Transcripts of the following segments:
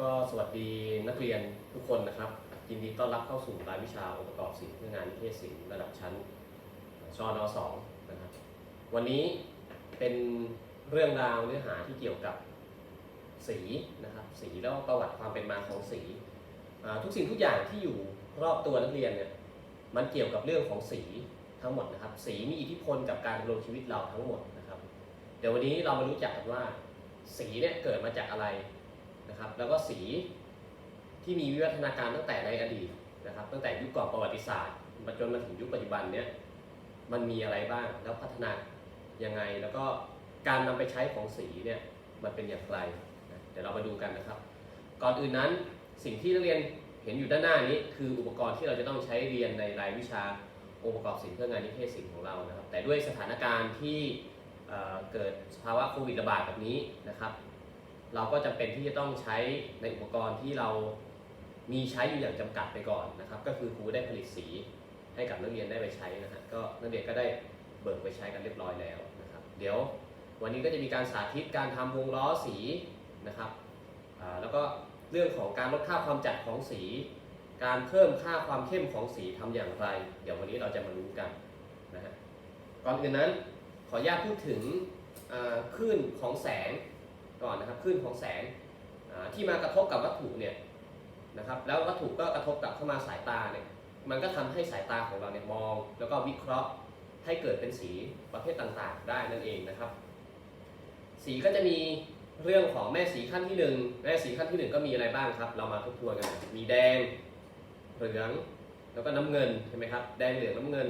ก็สวัสดีนักเรียนทุกคนนะครับยินดีต้อนรับเข้าสู่รายวิชาองค์ประกอบศิลป์เพื่องานนิเทศศิลป์ระดับชั้นชนสองนะครับวันนี้เป็นเรื่องราวเนื้อหาที่เกี่ยวกับสีนะครับสีแล้วก็ประวัติความเป็นมาของสีทุกสิ่งทุกอย่างที่อยู่รอบตัวนักเรียนเนี่ยมันเกี่ยวกับเรื่องของสีทั้งหมดนะครับ สีมีอิทธิพลกับการดำรงชีวิตเราทั้งหมดนะครับ เดี๋ยววันนี้เรามารู้จักกันว่า สีเนี่ยเกิดมาจากอะไร นะครับแล้วก็สีที่มีวิวัฒนาการตั้งแต่ในอดีตนะครับตั้งแต่ยุคก่อนประวัติศาสตร์มาจนมาถึงยุคปัจจุบันเนี่ยมันมีอะไรบ้างแล้วพัฒนายังไงแล้วก็การนำไปใช้ของสีเนี่ยมันเป็นอย่างไรนะเดี๋ยวเรามาดูกันนะครับ ก่อนอื่นนั้นสิ่งที่นักเรียนเห็นอยู่ด้านหน้านี้ คืออุปกรณ์ที่เราจะต้องใช้เรียนในรายวิชาองค์ประกอบศิลป์เพื่องานนิเทศศิลป์ของเรานะครับ แต่ด้วยสถานการณ์ที่เเกิดภาวะโควิดระบาดแบบนี้นะครับ เราก็จำเป็นที่จะต้องใช้ในอุปกรณ์ที่เรามีใช้อยู่อย่างจำกัดไปก่อนนะครับ ก็คือครูได้ผลิตสีให้กับนักเรียนได้ไปใช้นะฮะก็นักเรียนก็ได้เบิกไปใช้กันเรียบร้อยแล้วนะครับ เดี๋ยววันนี้ก็จะมีการสาธิตการทำวงล้อสีนะครับแล้วก็เรื่องของการลดค่าความจัดของสี การเพิ่มค่าความเข้มของสีทำอย่างไร เดี๋ยววันนี้เราจะมารู้กันนะฮะก่อนอื่นนั้นขออนุญาตพูดถึงคลื่นของแสง ก่อนนะครับคลื่นของแสงที่มากระทบกับวัตถุเนี่ยนะครับแล้ววัตถุก็กระทบกับเข้ามาสายตาเนี่ยมันก็ทำให้สายตาของเราเนี่ยมอง แล้วก็วิเคราะห์ให้เกิดเป็นสีประเภทต่างๆ ได้นั่นเองนะครับ สีก็จะมีเรื่องของแม่สีขั้นที่หนึ่งแม่สีขั้นที่หนึ่งก็มีอะไรบ้างครับ เรามาทบทวนกัน มีแดงเหลืองแล้วก็น้ำเงินใช่ไหมครับแดงเหลืองน้ำเงิน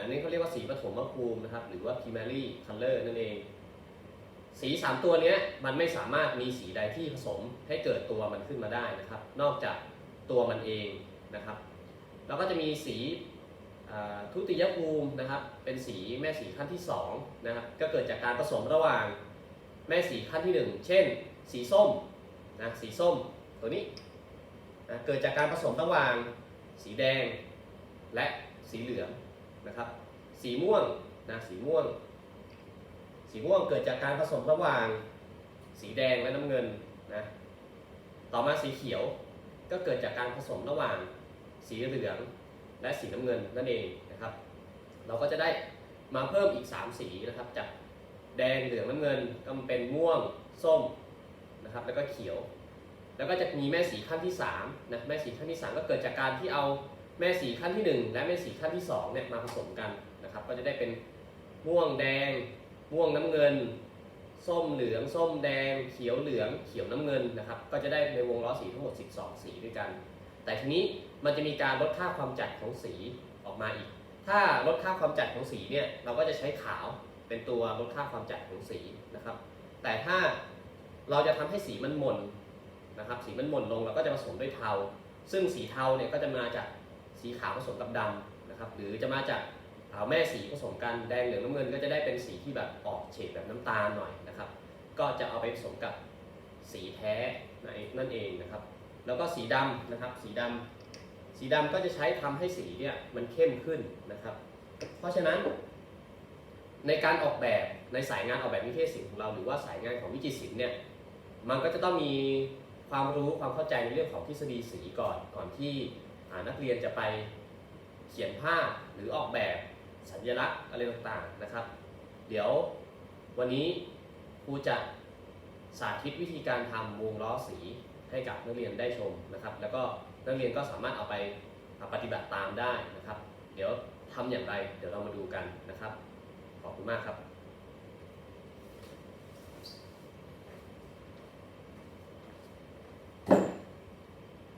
อันนี้เขาเรียกว่าสีปฐมภูมินะครับหรือว่า primary color นั่นเอง สี 3 ตัวนี้มันไม่สามารถมีสีใดที่ผสมให้เกิดตัวมันขึ้นมาได้นะครับ นอกจากตัวมันเองนะครับ แล้วก็จะมีสีทุติยภูมินะครับ เป็นสีแม่สีขั้นที่2นะครับ ก็เกิดจากการผสมระหว่างแม่สีขั้นที่ 1 เช่น สีส้มนะสีส้มตัวนี้นะเกิดจากการผสมระหว่างสีแดงและสีเหลืองนะครับ สีม่วงนะสีม่วง สีม่วงเกิดจากการผสมระหว่างสีแดงและน้ำเงินนะต่อมาสีเขียวก็เกิดจากการผสมระหว่างสีเหลืองและสีน้ำเงินนั่นเองนะครับ เราก็จะได้มาเพิ่มอีก 3 สีนะครับ จากแดงเหลืองน้ำเงินก็มันเป็นม่วงส้มนะครับแล้วก็เขียว แล้วก็จะมีแม่สีขั้นที่3นะแม่สีขั้นที่ 3 ก็เกิดจากการที่เอาแม่สีขั้นที่ 1 และแม่สีขั้นที่2เนี่ยมาผสมกันนะครับ ก็จะได้เป็นม่วงแดง ม่วงน้ำเงิน ส้มเหลือง ส้มแดง เขียวเหลือง เขียวน้ำเงินนะครับ ก็จะได้ในวงล้อสีทั้งหมด 12 สีด้วยกัน แต่ทีนี้มันจะมีการลดค่าความจัดของสีออกมาอีก ถ้าลดค่าความจัดของสีเนี่ย เราก็จะใช้ขาวเป็นตัวลดค่าความจัดของสีนะครับ แต่ถ้าเราจะทำให้สีมันหม่นนะครับ สีมันหม่นลงเราก็จะผสมด้วยเทา ซึ่งสีเทาเนี่ยก็จะมาจากสีขาวผสมกับดำนะครับ หรือจะมาจาก เอาแม่สีผสมกันแดงเหลืองน้ำเงินก็จะได้เป็นสีที่แบบออกเฉดแบบน้ำตาลหน่อยนะครับ ก็จะเอาไปผสมกับสีแท้นั่นเองนะครับ แล้วก็สีดำนะครับ สีดำสีดำก็จะใช้ทำให้สีเนี่ยมันเข้มขึ้นนะครับ เพราะฉะนั้น ในการออกแบบในสายงานออกแบบนิเทศศิลป์ของเรา หรือว่าสายงานของวิจิตรศิลป์เนี่ยมันก็จะต้องมีความรู้ความเข้าใจในเรื่องของทฤษฎีสีก่อนก่อนที่นักเรียนจะไปเขียนภาพหรือออกแบบ ญลักษณ์อะไรต่างๆนะครับ เดี๋ยววันนี้ครูจะสาธิตวิธีการทำวงล้อสีให้กับนักเรียนได้ชมนะครับ แล้วก็นักเรียนก็สามารถเอาไปปฏิบัติตามได้นะครับ เดี๋ยวทำอย่างไร เดี๋ยวเรามาดูกันนะครับ ขอบคุณมากครับ